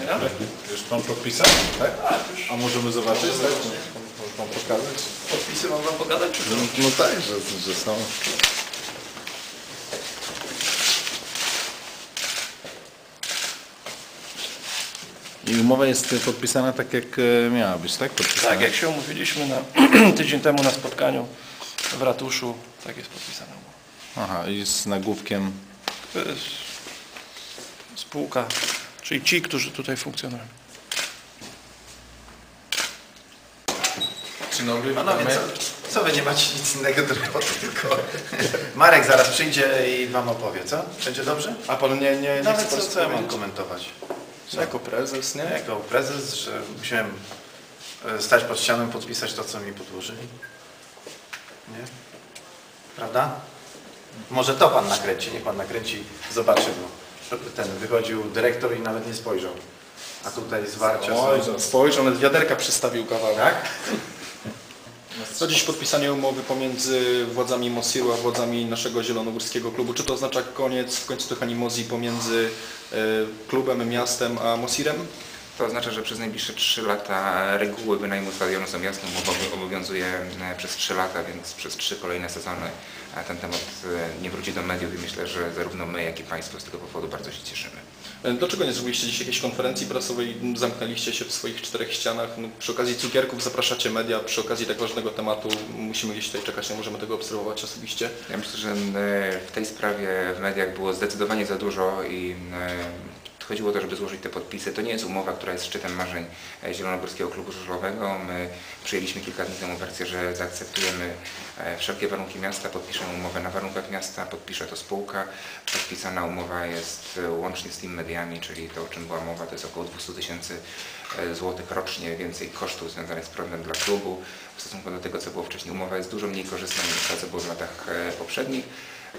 podpisania. Już pan podpisał, tak? A możemy zobaczyć, tak? Może pan pokazać? Podpisy mam wam pogadać, czy co? No, no tak, że, że są. I umowa jest podpisana tak, jak e, miała być, tak? Podpisana. Tak, jak się umówiliśmy na, tydzień temu na spotkaniu w ratuszu, tak jest podpisane. Aha, i z nagłówkiem. Jest spółka, czyli ci, którzy tutaj funkcjonują. Dzień dobry, Panowie, co, co wy nie macie nic innego do roboty, tylko Marek zaraz przyjdzie i wam opowie, co? Będzie dobrze? A pan nie, nie, nie Nawet chce co, pan co ja mam komentować? Jako prezes, nie? Jako prezes, że musiałem e, stać pod ścianą i podpisać to, co mi podłożyli. Nie? Prawda? Może to pan nakręci, niech pan nakręci, zobaczy, bo ten wychodził dyrektor i nawet nie spojrzał. A tutaj zwarcia są. że spojrzał, nawet wiaderka przystawił kawałek. Tak? To dziś podpisanie umowy pomiędzy władzami Mosiru a władzami naszego zielonogórskiego klubu. Czy to oznacza koniec w końcu tych animozji pomiędzy e, klubem, miastem a Mosirem? To oznacza, że przez najbliższe 3 lata reguły wynajmu stadionu są jasne, umowa obowiązuje e, przez 3 lata, więc przez 3 kolejne sezony ten temat e, nie wróci do mediów i myślę, że zarówno my, jak i Państwo z tego powodu bardzo się cieszymy. E, Dlaczego nie zrobiliście dziś jakiejś konferencji prasowej, zamknęliście się w swoich czterech ścianach? No, przy okazji cukierków zapraszacie media, przy okazji tak ważnego tematu musimy gdzieś tutaj czekać, nie możemy tego obserwować osobiście. Ja myślę, że w tej sprawie w mediach było zdecydowanie za dużo i chodziło o to, żeby złożyć te podpisy. To nie jest umowa, która jest szczytem marzeń e, Zielonogórskiego Klubu Żużlowego. My przyjęliśmy kilka dni temu wersję, że zaakceptujemy e, wszelkie warunki miasta, podpiszemy umowę na warunkach miasta, podpisze to spółka. Podpisana umowa jest e, łącznie z tymi mediami, czyli to, o czym była mowa, to jest około 200 tysięcy złotych rocznie więcej kosztów związanych z prądem dla klubu w stosunku do tego, co było wcześniej. Umowa jest dużo mniej korzystna niż to, co było w latach poprzednich,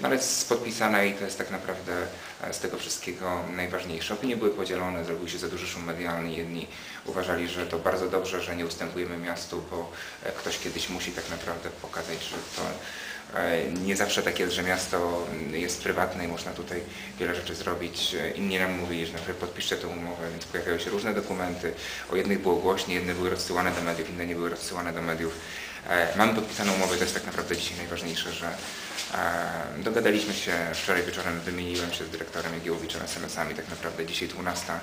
no ale jest podpisana i to jest tak naprawdę e, z tego wszystkiego najważniejsze. Opinie były podzielone, zrobił się za duży szum medialny. Jedni uważali, że to bardzo dobrze, że nie ustępujemy miastu, bo e, ktoś kiedyś musi tak naprawdę pokazać, że to e, nie zawsze tak jest, że miasto mm, jest prywatne i można tutaj wiele rzeczy zrobić. Inni nam mówili, że na przykład podpiszcie tę umowę, więc pojawiały się różne dokumenty. O jednych było głośniej, jedne były rozsyłane do mediów, inne nie były rozsyłane do mediów. E, Mamy podpisaną umowę, to jest tak naprawdę dzisiaj najważniejsze, że e, dogadaliśmy się wczoraj wieczorem, wymieniłem się z dyrektorem Jagiełowiczem SMS-ami, tak naprawdę dzisiaj 12, e,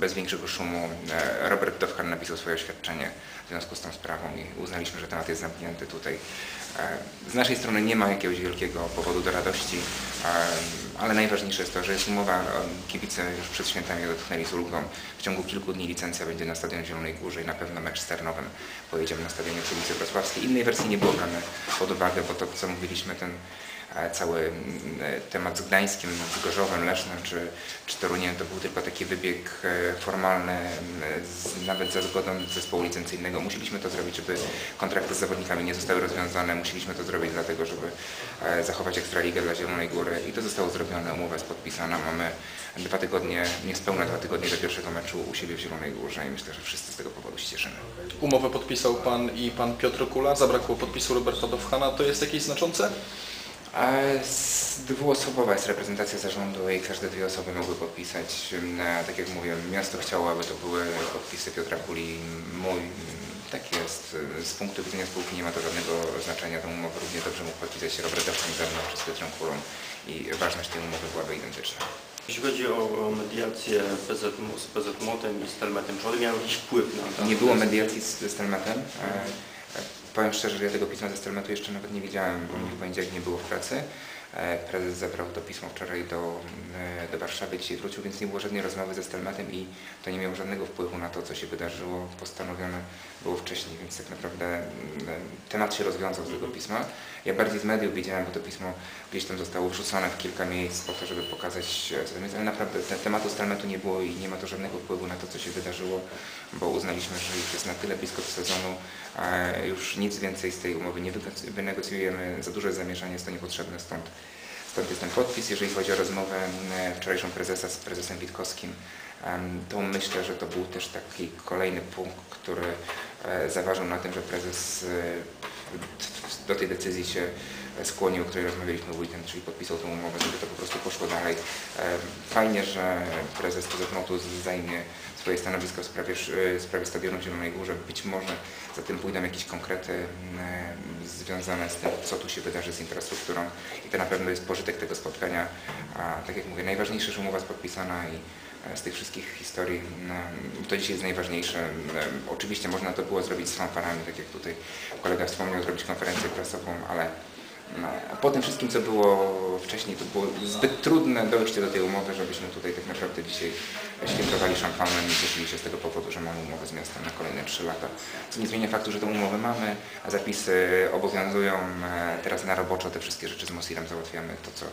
bez większego szumu. Robert Dowchan napisał swoje oświadczenie w związku z tą sprawą i uznaliśmy, że temat jest zamknięty tutaj. Z naszej strony nie ma jakiegoś wielkiego powodu do radości, ale najważniejsze jest to, że jest umowa, kibice już przed świętami odetchnęli z ulgą. W ciągu kilku dni licencja będzie na Stadionie Zielonej Górze i na pewno mecz z Tarnowem pojedziemy na Stadionie przy ulicy Wrocławskiej. Innej wersji nie było brane pod uwagę, bo to co mówiliśmy, ten cały mm, e, temat z Gdańskiem, z Gorzowem, Lesznem czy, czy Toruniem to był tylko taki wybieg e, formalny, m, z, nawet za zgodą zespołu licencyjnego. Musieliśmy to zrobić, żeby kontrakty z zawodnikami nie zostały rozwiązane. Musieliśmy to zrobić dlatego, żeby e, zachować Ekstraligę dla Zielonej Góry i to zostało zrobione. Umowa jest podpisana. Mamy dwa tygodnie, niespełna dwa tygodnie do pierwszego meczu u siebie w Zielonej Górze i myślę, że wszyscy z tego powodu się cieszymy. Umowę podpisał Pan i Pan Piotr Kula, zabrakło podpisu Roberta Dowchana. To jest jakieś znaczące? A z- Dwuosobowa jest reprezentacja zarządu i każde dwie osoby mogły podpisać. Tak jak mówię, miasto chciało, aby to były podpisy Piotra Kuli, mój. Tak jest. Z punktu widzenia spółki nie ma to żadnego znaczenia. Tą umowę równie dobrze mógł podpisać Robert Dawson ze mną czy z Piotrem Kulą i ważność tej umowy byłaby identyczna. Jeśli chodzi o, mediację PZ, z PZMOT-em i z Telmetem, czy one miały jakiś wpływ na to? Nie było mediacji z, ze Stelmetem. Powiem szczerze, że ja tego pisma ze Stelmetu jeszcze nawet nie widziałem, bo mnie w poniedziałek nie było w pracy. E, Prezes zabrał to pismo wczoraj do, e, do Warszawy, dzisiaj wrócił, więc nie było żadnej rozmowy ze Stelmetem i to nie miało żadnego wpływu na to, co się wydarzyło. Postanowione było wcześniej, więc tak naprawdę mm, temat się rozwiązał z tego pisma. Ja bardziej z mediów widziałem, bo to pismo gdzieś tam zostało wrzucone w kilka miejsc po to, żeby pokazać, e, co tam jest, ale naprawdę te, tematu Stelmetu nie było i nie ma to żadnego wpływu na to, co się wydarzyło, bo uznaliśmy, że już jest na tyle blisko do sezonu, a już nic więcej z tej umowy nie wynegoc- wynegocjujemy, za duże zamieszanie jest to niepotrzebne, stąd, stąd jest ten podpis. Jeżeli chodzi o rozmowę m, wczorajszą prezesa z prezesem Witkowskim, to myślę, że to był też taki kolejny punkt, który e, zaważył na tym, że prezes e, do tej decyzji się skłonił, o której rozmawialiśmy w weekend, czyli podpisał tę umowę, żeby to po prostu poszło dalej. Fajnie, że prezes PZMOT-u zajmie swoje stanowisko w sprawie, w sprawie stadionu w Zielonej Górze. Być może za tym pójdą jakieś konkrety związane z tym, co tu się wydarzy z infrastrukturą i to na pewno jest pożytek tego spotkania. A tak jak mówię, najważniejsze, że umowa jest podpisana i e, z tych wszystkich historii to dzisiaj jest najważniejsze. Oczywiście można to było zrobić z fanfarami, tak jak tutaj kolega wspomniał, zrobić konferencję prasową, ale po tym wszystkim, co było wcześniej, to było zbyt trudne dojście do tej umowy, żebyśmy tutaj tak naprawdę dzisiaj świętowali szampanem i cieszyli się z tego powodu, że mamy umowę z miastem na kolejne 3 lata. Co nie zmienia faktu, że tę umowę mamy, a zapisy obowiązują. E, Teraz na roboczo te wszystkie rzeczy z Mosirem załatwiamy. To, co,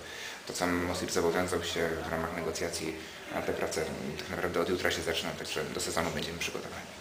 to, co Mosir zobowiązał się w ramach negocjacji, a te prace tak naprawdę od jutra się zaczyna, także do sezonu będziemy przygotowani.